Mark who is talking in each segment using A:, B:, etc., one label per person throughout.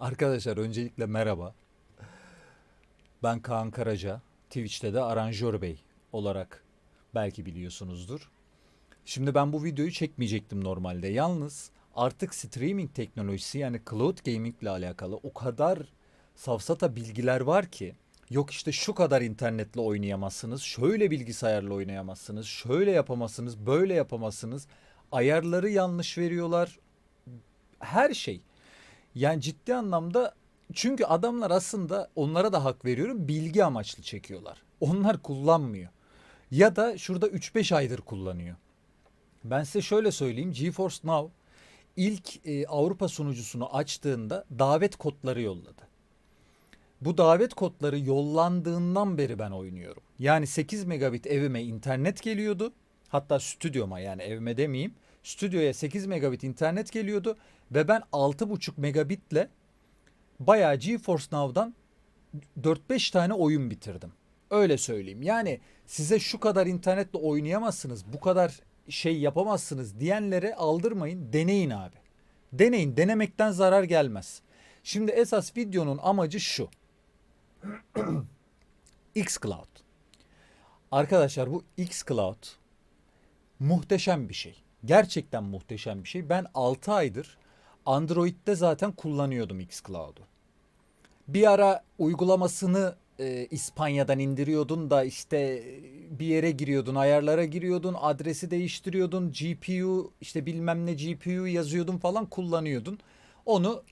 A: Arkadaşlar öncelikle merhaba. Ben Kaan Karaca. Twitch'te de Aranjör Bey olarak belki biliyorsunuzdur. Şimdi ben bu videoyu çekmeyecektim normalde. Yalnız artık streaming teknolojisi yani cloud gaming ile alakalı o kadar safsata bilgiler var ki yok işte şu kadar internetle oynayamazsınız, şöyle bilgisayarla oynayamazsınız, şöyle yapamazsınız, böyle yapamazsınız. Ayarları yanlış veriyorlar. Her şey. Yani ciddi anlamda çünkü adamlar aslında onlara da hak veriyorum bilgi amaçlı çekiyorlar. Onlar kullanmıyor. Ya da şurada 3-5 aydır kullanıyor. Ben size şöyle söyleyeyim. GeForce Now ilk e, Avrupa sunucusunu açtığında davet kodları yolladı. Bu davet kodları yollandığından beri ben oynuyorum. Yani 8 megabit evime internet geliyordu. Hatta stüdyoma yani evime demeyeyim. Stüdyoya 8 megabit internet geliyordu ve ben 6,5 megabitle bayağı GeForce Now'dan 4-5 tane oyun bitirdim. Öyle söyleyeyim. Yani size şu kadar internetle oynayamazsınız, bu kadar şey yapamazsınız diyenlere aldırmayın. Deneyin abi. Deneyin. Denemekten zarar gelmez. Şimdi esas videonun amacı şu. xCloud. Arkadaşlar bu xCloud muhteşem bir şey. Gerçekten muhteşem bir şey. Ben 6 aydır Android'de zaten kullanıyordum xCloud'u. Bir ara uygulamasını e, İspanya'dan indiriyordun da işte e, bir yere giriyordun, ayarlara giriyordun, adresi değiştiriyordun, GPU işte bilmem ne GPU yazıyordun falan kullanıyordun. Onu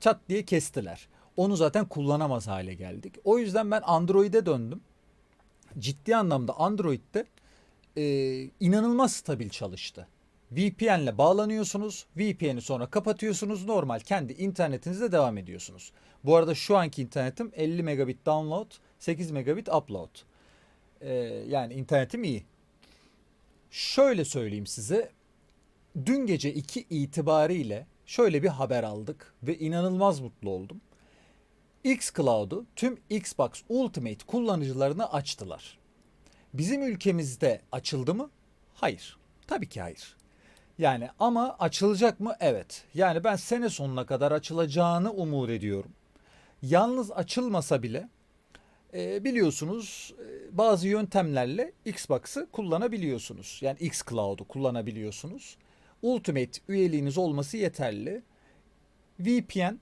A: çat diye kestiler. Onu zaten kullanamaz hale geldik. O yüzden ben Android'e döndüm. Ciddi anlamda Android'de e, inanılmaz stabil çalıştı. VPN'le bağlanıyorsunuz. VPN'i sonra kapatıyorsunuz. Normal kendi internetinizde devam ediyorsunuz. Bu arada şu anki internetim 50 megabit download, 8 megabit upload. Ee, yani internetim iyi. Şöyle söyleyeyim size. Dün gece 2 itibariyle şöyle bir haber aldık ve inanılmaz mutlu oldum. xCloud'u tüm Xbox Ultimate kullanıcılarına açtılar. Bizim ülkemizde açıldı mı? Hayır. Tabii ki hayır. Yani ama açılacak mı? Evet. Yani ben sene sonuna kadar açılacağını umut ediyorum. Yalnız açılmasa bile e, biliyorsunuz e, bazı yöntemlerle Xbox'ı kullanabiliyorsunuz. Yani xCloud'u kullanabiliyorsunuz. Ultimate üyeliğiniz olması yeterli. VPN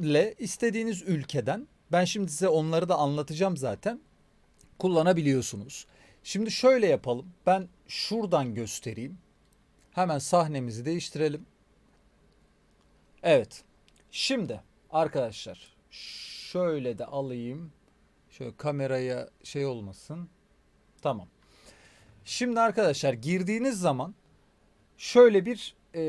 A: ile istediğiniz ülkeden ben şimdi size onları da anlatacağım zaten kullanabiliyorsunuz. Şimdi şöyle yapalım. Ben şuradan göstereyim. Hemen sahnemizi değiştirelim. Evet. Şimdi arkadaşlar şöyle de alayım. Şöyle kameraya şey olmasın. Tamam. Şimdi arkadaşlar girdiğiniz zaman şöyle bir e,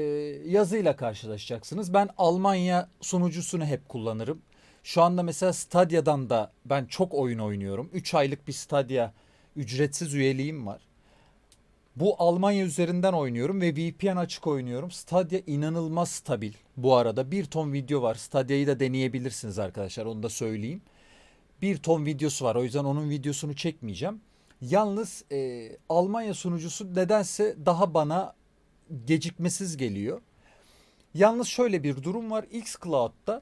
A: yazıyla karşılaşacaksınız. Ben Almanya sunucusunu hep kullanırım. Şu anda mesela Stadia'dan da ben çok oyun oynuyorum. 3 aylık bir Stadia ücretsiz üyeliğim var. Bu Almanya üzerinden oynuyorum ve VPN açık oynuyorum. Stadia inanılmaz stabil. Bu arada bir ton video var. Stadia'yı da deneyebilirsiniz arkadaşlar. Onu da söyleyeyim. Bir ton videosu var. O yüzden onun videosunu çekmeyeceğim. Yalnız e, Almanya sunucusu nedense daha bana gecikmesiz geliyor. Yalnız şöyle bir durum var. xCloud'da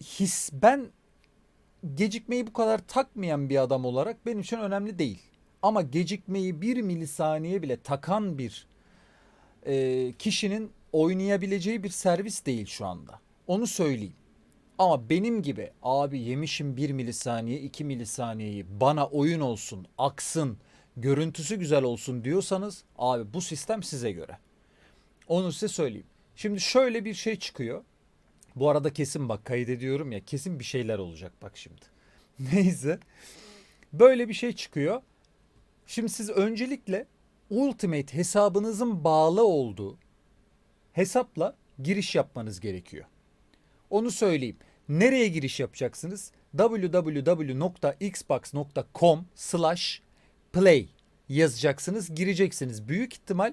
A: his ben gecikmeyi bu kadar takmayan bir adam olarak benim için önemli değil. Ama gecikmeyi bir milisaniye bile takan bir e, kişinin oynayabileceği bir servis değil şu anda. Onu söyleyeyim. Ama benim gibi abi yemişim bir milisaniye iki milisaniyeyi bana oyun olsun aksın görüntüsü güzel olsun diyorsanız abi bu sistem size göre. Onu size söyleyeyim. Şimdi şöyle bir şey çıkıyor. Bu arada kesin bak kaydediyorum ya kesin bir şeyler olacak bak şimdi. Neyse. Böyle bir şey çıkıyor. Şimdi siz öncelikle Ultimate hesabınızın bağlı olduğu hesapla giriş yapmanız gerekiyor. Onu söyleyeyim. Nereye giriş yapacaksınız? www.xbox.com slash play yazacaksınız. Gireceksiniz. Büyük ihtimal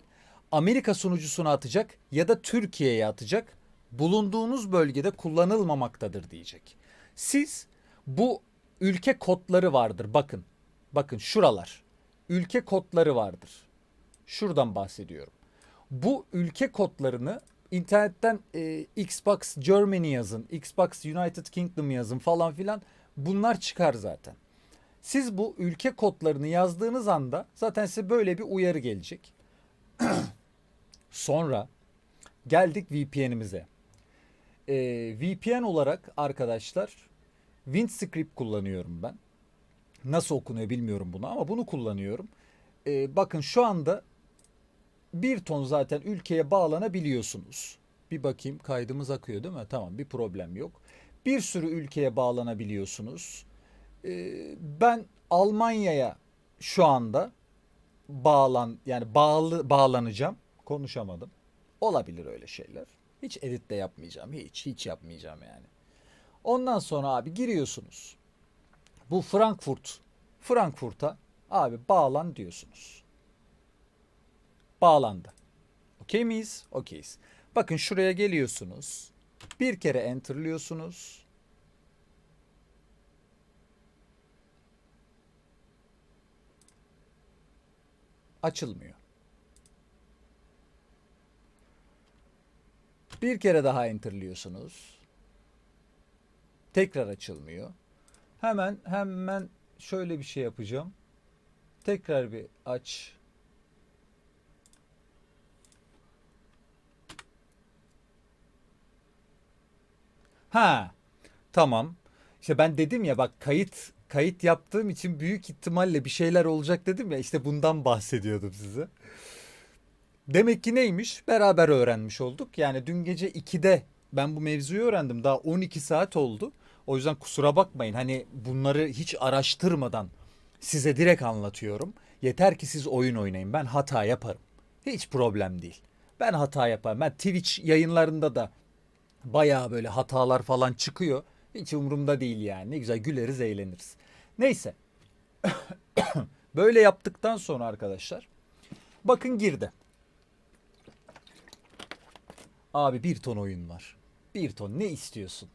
A: Amerika sunucusuna atacak ya da Türkiye'ye atacak. Bulunduğunuz bölgede kullanılmamaktadır diyecek. Siz bu ülke kodları vardır. Bakın. Bakın şuralar. Ülke kodları vardır. Şuradan bahsediyorum. Bu ülke kodlarını internetten e, Xbox Germany yazın, Xbox United Kingdom yazın falan filan bunlar çıkar zaten. Siz bu ülke kodlarını yazdığınız anda zaten size böyle bir uyarı gelecek. Sonra geldik VPN'imize. Ee, VPN olarak arkadaşlar Windscript kullanıyorum ben. Nasıl okunuyor bilmiyorum bunu ama bunu kullanıyorum. Ee, bakın şu anda bir ton zaten ülkeye bağlanabiliyorsunuz. Bir bakayım kaydımız akıyor değil mi? Tamam bir problem yok. Bir sürü ülkeye bağlanabiliyorsunuz. Ee, ben Almanya'ya şu anda bağlan yani bağlı bağlanacağım. Konuşamadım. Olabilir öyle şeyler. Hiç edit de yapmayacağım. Hiç hiç yapmayacağım yani. Ondan sonra abi giriyorsunuz. Bu Frankfurt. Frankfurt'a abi bağlan diyorsunuz. Bağlandı. Okey miyiz? Okeyiz. Bakın şuraya geliyorsunuz. Bir kere enterlıyorsunuz. Açılmıyor. Bir kere daha enterlıyorsunuz. Tekrar açılmıyor. Hemen hemen şöyle bir şey yapacağım. Tekrar bir aç. Ha. Tamam. İşte ben dedim ya bak kayıt kayıt yaptığım için büyük ihtimalle bir şeyler olacak dedim ya işte bundan bahsediyordum size. Demek ki neymiş? Beraber öğrenmiş olduk. Yani dün gece 2'de ben bu mevzuyu öğrendim. Daha 12 saat oldu. O yüzden kusura bakmayın. Hani bunları hiç araştırmadan size direkt anlatıyorum. Yeter ki siz oyun oynayın. Ben hata yaparım. Hiç problem değil. Ben hata yaparım. Ben Twitch yayınlarında da bayağı böyle hatalar falan çıkıyor. Hiç umurumda değil yani. Ne güzel güleriz, eğleniriz. Neyse. böyle yaptıktan sonra arkadaşlar bakın girdi. Abi bir ton oyun var. Bir ton ne istiyorsun?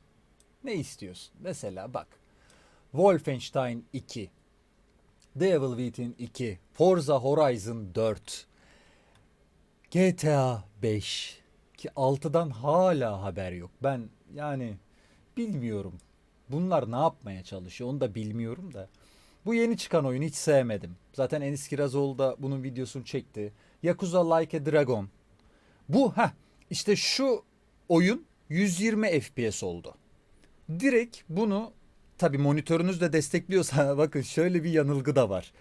A: Ne istiyorsun? Mesela bak. Wolfenstein 2. Devil Within 2. Forza Horizon 4. GTA 5. Ki 6'dan hala haber yok. Ben yani bilmiyorum. Bunlar ne yapmaya çalışıyor onu da bilmiyorum da. Bu yeni çıkan oyunu hiç sevmedim. Zaten Enis Kirazoğlu da bunun videosunu çekti. Yakuza Like a Dragon. Bu ha işte şu oyun 120 FPS oldu. Direkt bunu tabi monitörünüz de destekliyorsa bakın şöyle bir yanılgı da var.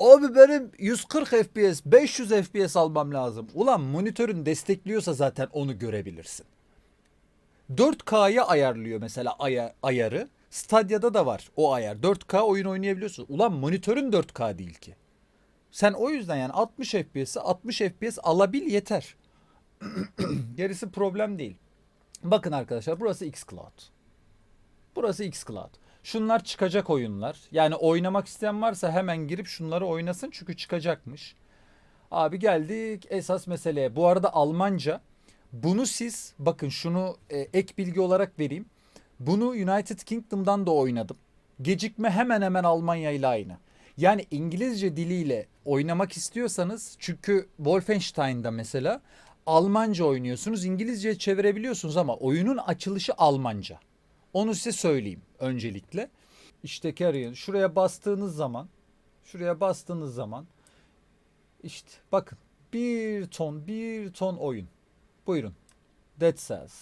A: Abi benim 140 FPS 500 FPS almam lazım. Ulan monitörün destekliyorsa zaten onu görebilirsin. 4K'ya ayarlıyor mesela aya, ayarı. Stadya'da da var o ayar. 4K oyun oynayabiliyorsun. Ulan monitörün 4K değil ki. Sen o yüzden yani 60 FPS'i 60 FPS alabil yeter. Gerisi problem değil. Bakın arkadaşlar burası xCloud. Burası xCloud. Şunlar çıkacak oyunlar. Yani oynamak isteyen varsa hemen girip şunları oynasın çünkü çıkacakmış. Abi geldik esas meseleye. Bu arada Almanca. Bunu siz bakın şunu e, ek bilgi olarak vereyim. Bunu United Kingdom'dan da oynadım. Gecikme hemen hemen Almanya ile aynı. Yani İngilizce diliyle oynamak istiyorsanız çünkü Wolfenstein'da mesela Almanca oynuyorsunuz. İngilizceye çevirebiliyorsunuz ama oyunun açılışı Almanca. Onu size söyleyeyim öncelikle. İşte arayın. Şuraya bastığınız zaman şuraya bastığınız zaman işte bakın bir ton bir ton oyun. Buyurun. Dead Cells.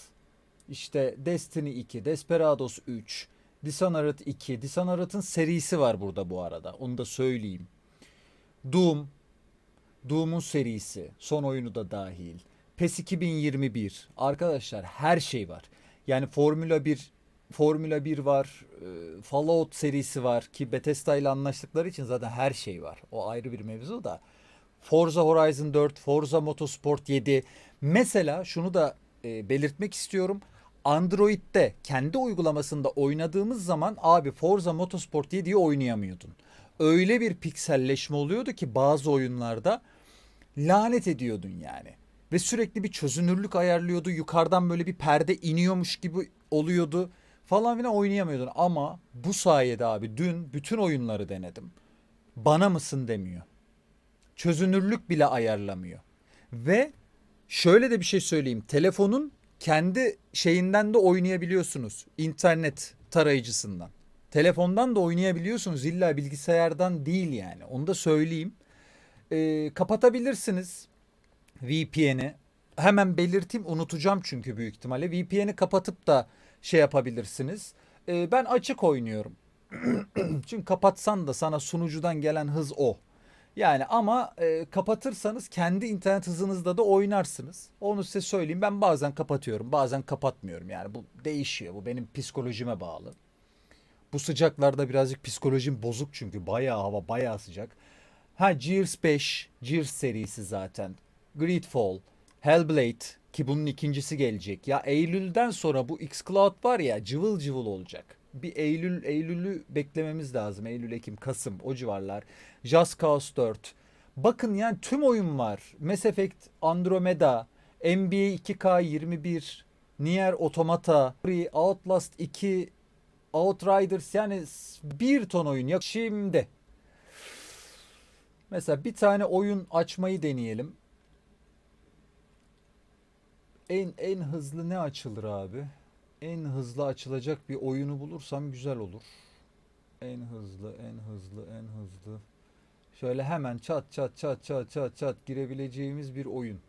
A: İşte Destiny 2, Desperados 3, Dishonored 2. Dishonored'ın serisi var burada bu arada. Onu da söyleyeyim. Doom. Doom'un serisi. Son oyunu da dahil. PES 2021. Arkadaşlar her şey var. Yani Formula 1 Formula 1 var. e, Fallout serisi var ki Bethesda ile anlaştıkları için zaten her şey var. O ayrı bir mevzu da. Forza Horizon 4, Forza Motorsport 7. Mesela şunu da e, belirtmek istiyorum. Android'de kendi uygulamasında oynadığımız zaman abi Forza Motorsport 7'yi oynayamıyordun. Öyle bir pikselleşme oluyordu ki bazı oyunlarda lanet ediyordun yani. Ve sürekli bir çözünürlük ayarlıyordu. Yukarıdan böyle bir perde iniyormuş gibi oluyordu. Falan filan oynayamıyordun. Ama bu sayede abi dün bütün oyunları denedim. Bana mısın demiyor. Çözünürlük bile ayarlamıyor. Ve Şöyle de bir şey söyleyeyim. Telefonun kendi şeyinden de oynayabiliyorsunuz. İnternet tarayıcısından. Telefondan da oynayabiliyorsunuz. İlla bilgisayardan değil yani. Onu da söyleyeyim. Ee, kapatabilirsiniz VPN'i. Hemen belirteyim unutacağım çünkü büyük ihtimalle. VPN'i kapatıp da şey yapabilirsiniz. Ee, ben açık oynuyorum. çünkü kapatsan da sana sunucudan gelen hız o. Yani ama e, kapatırsanız kendi internet hızınızda da oynarsınız. Onu size söyleyeyim. Ben bazen kapatıyorum, bazen kapatmıyorum. Yani bu değişiyor. Bu benim psikolojime bağlı. Bu sıcaklarda birazcık psikolojim bozuk çünkü bayağı hava bayağı sıcak. Ha Gears 5, Gears serisi zaten. Greedfall, Hellblade ki bunun ikincisi gelecek. Ya Eylül'den sonra bu xCloud var ya cıvıl cıvıl olacak. Bir Eylül Eylül'ü beklememiz lazım. Eylül, Ekim, Kasım o civarlar. Just Cause 4. Bakın yani tüm oyun var. Mass Effect Andromeda, NBA 2K21, Nier Automata, Outlast 2, Outriders yani bir ton oyun. Ya şimdi mesela bir tane oyun açmayı deneyelim. En en hızlı ne açılır abi? En hızlı açılacak bir oyunu bulursam güzel olur. En hızlı, en hızlı, en hızlı. Şöyle hemen çat çat çat çat çat çat girebileceğimiz bir oyun.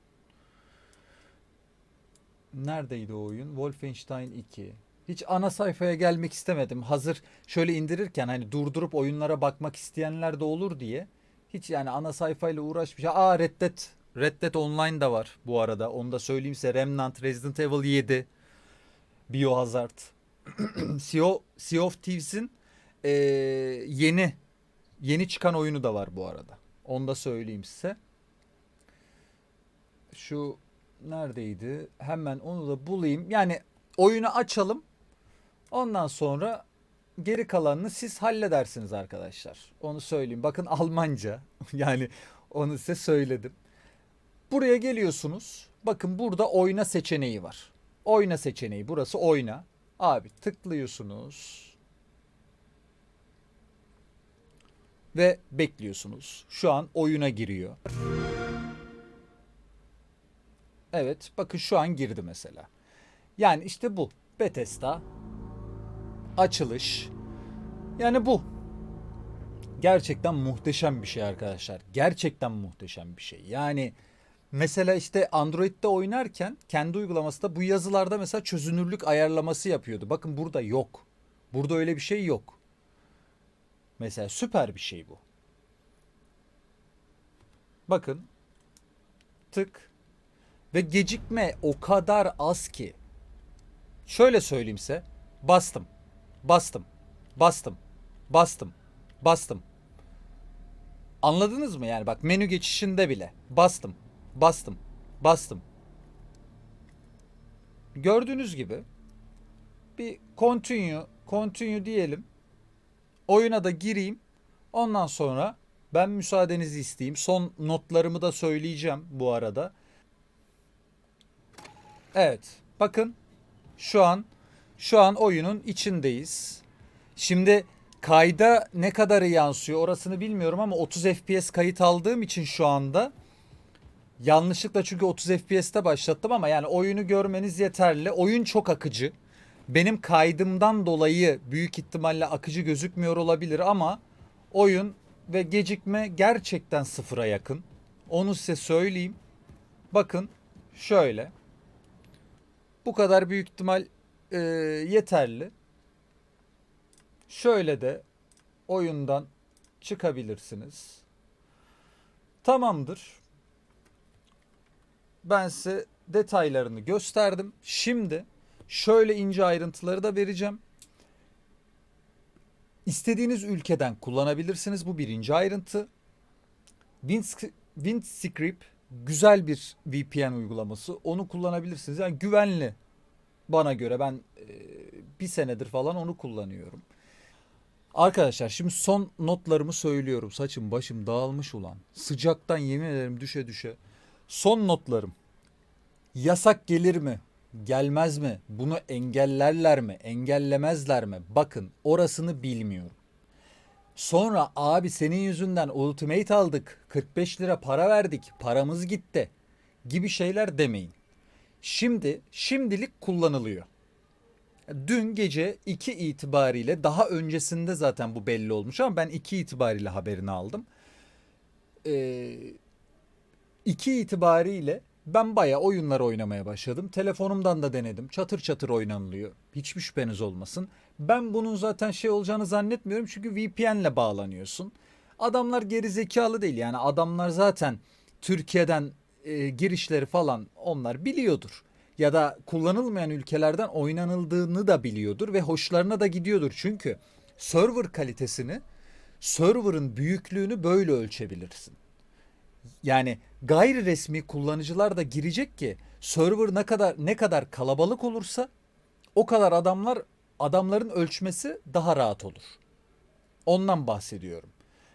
A: Neredeydi o oyun? Wolfenstein 2. Hiç ana sayfaya gelmek istemedim. Hazır şöyle indirirken hani durdurup oyunlara bakmak isteyenler de olur diye. Hiç yani ana sayfayla uğraşmış. Aa Red Dead. Red Dead Online da var bu arada. Onu da söyleyeyim size. Remnant, Resident Evil 7, Biohazard. sea, of, sea of Thieves'in eee, yeni yeni çıkan oyunu da var bu arada. Onu da söyleyeyim size. Şu neredeydi? Hemen onu da bulayım. Yani oyunu açalım. Ondan sonra geri kalanını siz halledersiniz arkadaşlar. Onu söyleyeyim. Bakın Almanca. yani onu size söyledim. Buraya geliyorsunuz. Bakın burada oyna seçeneği var. Oyna seçeneği. Burası oyna. Abi tıklıyorsunuz. Ve bekliyorsunuz. Şu an oyuna giriyor. Evet bakın şu an girdi mesela. Yani işte bu. Bethesda. Açılış. Yani bu. Gerçekten muhteşem bir şey arkadaşlar. Gerçekten muhteşem bir şey. Yani mesela işte Android'de oynarken kendi uygulamasında bu yazılarda mesela çözünürlük ayarlaması yapıyordu. Bakın burada yok. Burada öyle bir şey yok. Mesela süper bir şey bu. Bakın. Tık. Ve gecikme o kadar az ki. Şöyle söyleyeyim size. Bastım. Bastım. Bastım. Bastım. Bastım. Anladınız mı yani bak menü geçişinde bile. Bastım. Bastım. Bastım. Gördüğünüz gibi bir continue continue diyelim. Oyuna da gireyim. Ondan sonra ben müsaadenizi isteyeyim. Son notlarımı da söyleyeceğim bu arada. Evet. Bakın şu an şu an oyunun içindeyiz. Şimdi kayda ne kadarı yansıyor orasını bilmiyorum ama 30 FPS kayıt aldığım için şu anda yanlışlıkla çünkü 30 FPS'te başlattım ama yani oyunu görmeniz yeterli. Oyun çok akıcı. Benim kaydımdan dolayı büyük ihtimalle akıcı gözükmüyor olabilir ama oyun ve gecikme gerçekten sıfıra yakın. Onu size söyleyeyim. Bakın şöyle. Bu kadar büyük ihtimal e, yeterli. Şöyle de oyundan çıkabilirsiniz. Tamamdır. Ben size detaylarını gösterdim. Şimdi şöyle ince ayrıntıları da vereceğim. İstediğiniz ülkeden kullanabilirsiniz. Bu birinci ayrıntı. Windsc- Windscript güzel bir VPN uygulaması. Onu kullanabilirsiniz. Yani güvenli bana göre. Ben e, bir senedir falan onu kullanıyorum. Arkadaşlar şimdi son notlarımı söylüyorum. Saçım başım dağılmış ulan. Sıcaktan yemin ederim düşe düşe. Son notlarım. Yasak gelir mi? Gelmez mi? Bunu engellerler mi? Engellemezler mi? Bakın orasını bilmiyorum. Sonra abi senin yüzünden Ultimate aldık. 45 lira para verdik. Paramız gitti. gibi şeyler demeyin. Şimdi şimdilik kullanılıyor. Dün gece 2 itibariyle daha öncesinde zaten bu belli olmuş ama ben 2 itibariyle haberini aldım. Ee, 2 itibariyle ben baya oyunlar oynamaya başladım. Telefonumdan da denedim. Çatır çatır oynanılıyor. Hiçbir şüpheniz olmasın. Ben bunun zaten şey olacağını zannetmiyorum çünkü VPN'le bağlanıyorsun. Adamlar geri zekalı değil yani adamlar zaten Türkiye'den e, girişleri falan onlar biliyordur. Ya da kullanılmayan ülkelerden oynanıldığını da biliyordur ve hoşlarına da gidiyordur. Çünkü server kalitesini, server'ın büyüklüğünü böyle ölçebilirsin. Yani gayri resmi kullanıcılar da girecek ki server ne kadar ne kadar kalabalık olursa o kadar adamlar adamların ölçmesi daha rahat olur. Ondan bahsediyorum.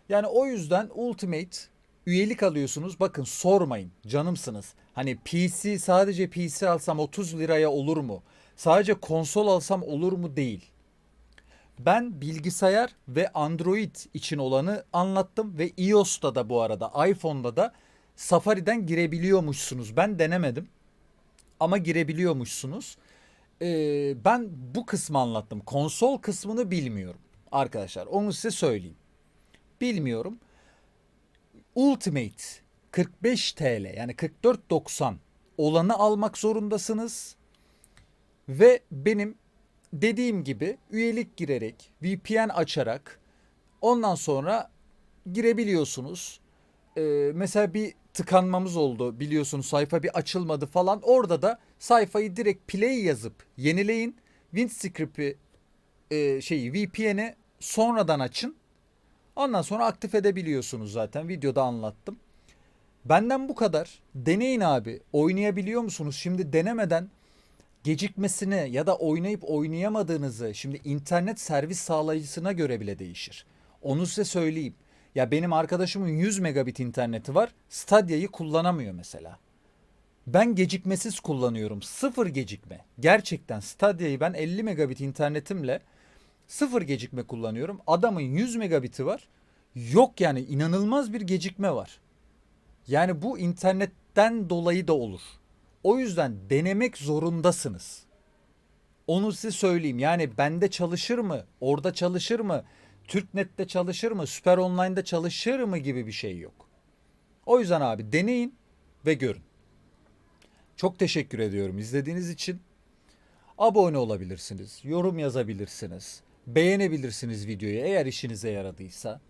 A: Yani o yüzden Ultimate üyelik alıyorsunuz. Bakın sormayın. Canımsınız. Hani PC sadece PC alsam 30 liraya olur mu? Sadece konsol alsam olur mu? Değil. Ben bilgisayar ve Android için olanı anlattım ve iOS'ta da bu arada iPhone'da da Safari'den girebiliyormuşsunuz. Ben denemedim ama girebiliyormuşsunuz. Ee, ben bu kısmı anlattım. Konsol kısmını bilmiyorum arkadaşlar. Onu size söyleyeyim. Bilmiyorum. Ultimate 45 TL yani 44.90 olanı almak zorundasınız. Ve benim dediğim gibi üyelik girerek, VPN açarak ondan sonra girebiliyorsunuz. Ee, mesela bir tıkanmamız oldu biliyorsunuz sayfa bir açılmadı falan. Orada da sayfayı direkt play yazıp yenileyin. Windscript'i e, şeyi VPN'i sonradan açın. Ondan sonra aktif edebiliyorsunuz zaten. Videoda anlattım. Benden bu kadar. Deneyin abi. Oynayabiliyor musunuz? Şimdi denemeden gecikmesini ya da oynayıp oynayamadığınızı şimdi internet servis sağlayıcısına göre bile değişir. Onu size söyleyeyim. Ya benim arkadaşımın 100 megabit interneti var. Stadia'yı kullanamıyor mesela. Ben gecikmesiz kullanıyorum. Sıfır gecikme. Gerçekten Stadia'yı ben 50 megabit internetimle sıfır gecikme kullanıyorum. Adamın 100 megabiti var. Yok yani inanılmaz bir gecikme var. Yani bu internetten dolayı da olur. O yüzden denemek zorundasınız. Onu size söyleyeyim. Yani bende çalışır mı? Orada çalışır mı? Türknet'te çalışır mı? Süper Online'da çalışır mı gibi bir şey yok. O yüzden abi deneyin ve görün. Çok teşekkür ediyorum izlediğiniz için. Abone olabilirsiniz, yorum yazabilirsiniz, beğenebilirsiniz videoyu eğer işinize yaradıysa.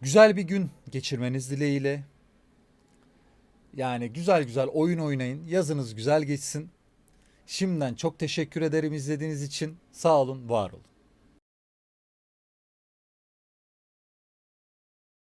A: Güzel bir gün geçirmeniz dileğiyle. Yani güzel güzel oyun oynayın. Yazınız güzel geçsin. Şimdiden çok teşekkür ederim izlediğiniz için. Sağ olun, var olun.